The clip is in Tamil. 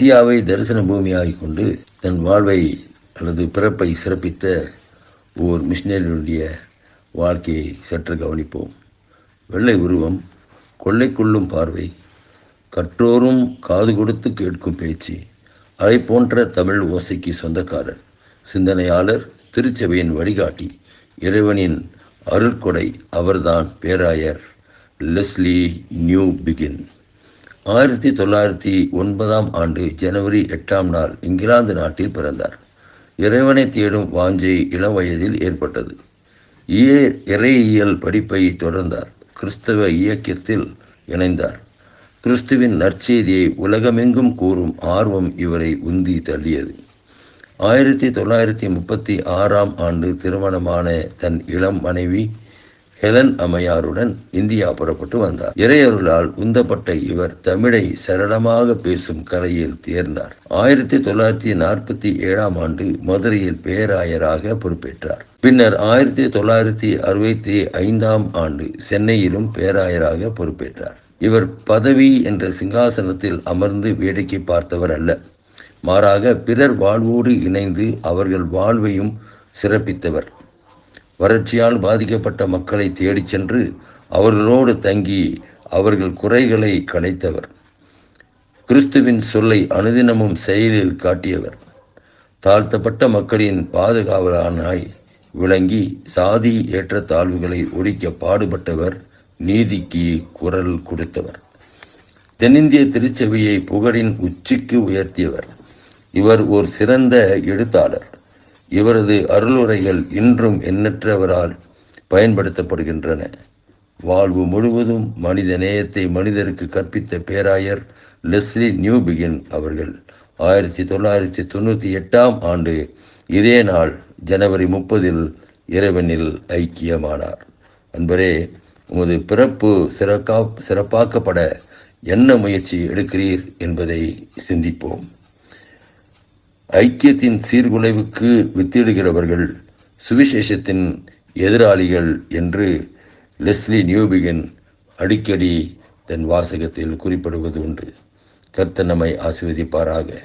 இந்தியாவை தரிசன பூமியாகிக் கொண்டு தன் வாழ்வை அல்லது பிறப்பை சிறப்பித்த ஓர் மிஷினரியுடைய வாழ்க்கையை சற்று கவனிப்போம். வெள்ளை உருவம் கொள்ளை கொள்ளும் பார்வை கற்றோரும் காது கொடுத்து கேட்கும் பேச்சு அதை போன்ற தமிழ் ஓசைக்கு சொந்தக்காரர் சிந்தனையாளர் திருச்சபையின் வழிகாட்டி இறைவனின் அருள்கொடை அவர்தான் பேராயர் லெஸ்லி நியூ பிகின் ஆயிரத்தி தொள்ளாயிரத்தி ஒன்பதாம் ஆண்டு ஜனவரி எட்டாம் நாள் இங்கிலாந்து நாட்டில் பிறந்தார். இறைவனை தேடும் வாஞ்சை இளம் வயதில் ஏற்பட்டது. இய- இறையியல் படிப்பை தொடர்ந்தார். கிறிஸ்தவ இயக்கத்தில் இணைந்தார். கிறிஸ்துவின் நற்செய்தியை உலகமெங்கும் கூறும் ஆர்வம் இவரை உந்தி தள்ளியது. ஆயிரத்தி தொள்ளாயிரத்தி முப்பத்தி ஆறாம் ஆண்டு திருமணமான தன் இளம் மனைவி ஹெலன் அம்மையாருடன் இந்தியா புறப்பட்டு வந்தார். இறையருளால் உந்தப்பட்ட இவர் தமிழை சரளமாக பேசும் கலையில் தேர்ந்தார். ஆயிரத்தி தொள்ளாயிரத்தி நாற்பத்தி ஏழாம் ஆண்டு மதுரையில் பேராயராக பொறுப்பேற்றார். பின்னர் ஆயிரத்தி தொள்ளாயிரத்தி அறுபத்தி ஐந்தாம் ஆண்டு சென்னையிலும் பேராயராக பொறுப்பேற்றார். இவர் பதவி என்ற சிங்காசனத்தில் அமர்ந்து வேடிக்கை பார்த்தவர் அல்ல. மாறாக பிறர் வாழ்வோடு இணைந்து அவர்கள் வாழ்வையும் சிறப்பித்தவர். வறட்சியால் பாதிக்கப்பட்ட மக்களை தேடிச் சென்று அவர்களோடு தங்கி அவர்கள் குறைகளை களைத்தவர் கிறிஸ்துவின் சொல்லை அனுதினமும் செயலில் காட்டியவர். தாழ்த்தப்பட்ட மக்களின் பாதுகாவலானாய் விளங்கி சாதி ஏற்றத்தாழ்வுகளை ஒழிக்க பாடுபட்டவர் நீதிக்கு குரல் கொடுத்தவர். தென்னிந்திய திருச்சபையை புகழின் உச்சிக்கு உயர்த்தியவர். இவர் ஒரு சிறந்த எழுத்தாளர். இவரது அருளுரைகள் இன்றும் எண்ணற்றவரால் பயன்படுத்தப்படுகின்றன. வாழ்வு முழுவதும் மனித நேயத்தை மனிதருக்கு கற்பித்த பேராயர் லெஸ்லி நியூபிகின் அவர்கள். ஆயிரத்தி தொள்ளாயிரத்தி தொண்ணூற்றி எட்டாம் ஆண்டு இதே நாள் ஜனவரி முப்பதில் இறைவனில் ஐக்கியமானார். அன்பரே உமது பிறப்பு சிறக்கா சிறப்பாக்கப்பட என்ன முயற்சி எடுக்கிறீர் என்பதை சிந்திப்போம். ஐக்கியத்தின் சீர்குலைவுக்கு வித்திடுகிறவர்கள் சுவிசேஷத்தின் எதிராளிகள் என்று லெஸ்லி நியூபிகன் அடிக்கடி தன் வாசகத்தில் குறிப்பிடுவது உண்டு. கர்த்தனமை நம்மை ஆசீர்வதிப்பாராக.